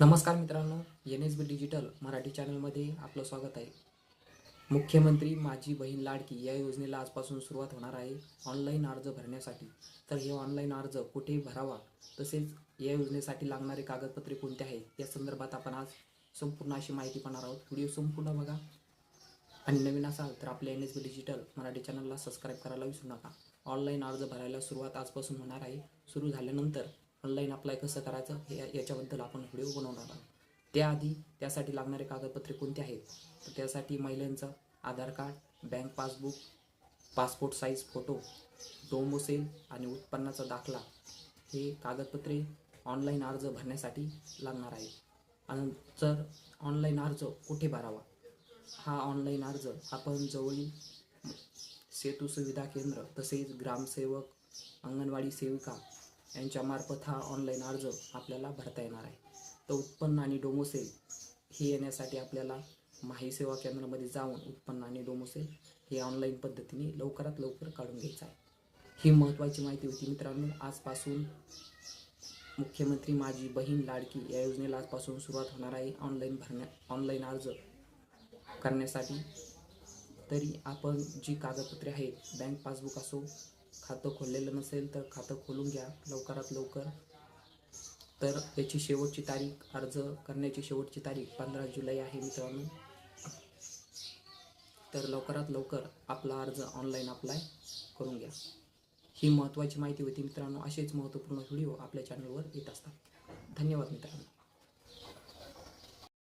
नमस्कार मित्रांनो N S B digital Marathi चॅनलमध्ये आपलं स्वागत आहे. मुख्यमंत्री माझी बहीण लाडकी या योजनेला आजपासून सुरुवात होणार आहे ऑनलाईन अर्ज भरण्यासाठी. तर हे ऑनलाईन अर्ज कुठे भरावा तसेच या योजनेसाठी लागणारे कागदपत्रे कोणते आहेत या संदर्भात आपण आज संपूर्ण अशी माहिती पाहणार आहोत. व्हिडिओ संपूर्ण बघा. आणि नवीन असाल तर आपल्या N S B digital Marathi चॅनलला सबस्क्राईब करायला विसरू नका. ऑनलाईन अर्ज भरायला सुरुवात आजपासून होणार आहे. सुरू झाल्यानंतर ऑनलाईन अप्लाय कसं करायचं हे याच्याबद्दल आपण व्हिडिओ बनवणार आहोत. त्याआधी त्यासाठी लागणारे कागदपत्रे कोणते आहेत? तर त्यासाठी महिलांचं Aadhaar card bank passbook passport size photo डोंबोसेल आणि उत्पन्नाचा दाखला हे कागदपत्रे ऑनलाईन अर्ज भरण्यासाठी लागणार आहे आणि जर ऑनलाईन अर्ज कुठे भरावा? हा ऑनलाईन अर्ज आपण जवळील सेतू सुविधा केंद्र तसेच ग्रामसेवक अंगणवाडी सेविका यांच्यामार्फत हा ऑनलाईन अर्ज आपल्याला भरता येणार आहे. तर उत्पन्न आणि डोमोसेल हे येण्यासाठी आपल्याला माही सेवा केंद्रामध्ये जाऊन उत्पन्न आणि डोमोसेल हे ऑनलाईन पद्धतीने लवकरात लवकर काढून घ्यायचं आहे. ही महत्त्वाची माहिती होती मित्रांनो. आजपासून मुख्यमंत्री माझी बहीण लाडकी या योजनेला आजपासून सुरुवात होणार आहे. ऑनलाईन भरण्या ऑनलाईन अर्ज करण्यासाठी. तरी आपण जी कागदपत्रे आहेत बँक पासबुक असो खातं खोललेलं नसेल तर खातं खोलून घ्या लवकरात लवकर. तर याची शेवटची तारीख अर्ज करण्याची शेवटची तारीख पंधरा जुलै आहे मित्रांनो. तर लवकरात लवकर आपला अर्ज ऑनलाईन अप्लाय करून घ्या. ही महत्त्वाची माहिती होती मित्रांनो. असेच महत्त्वपूर्ण व्हिडिओ आपल्या चॅनलवर येत असतात. धन्यवाद मित्रांनो.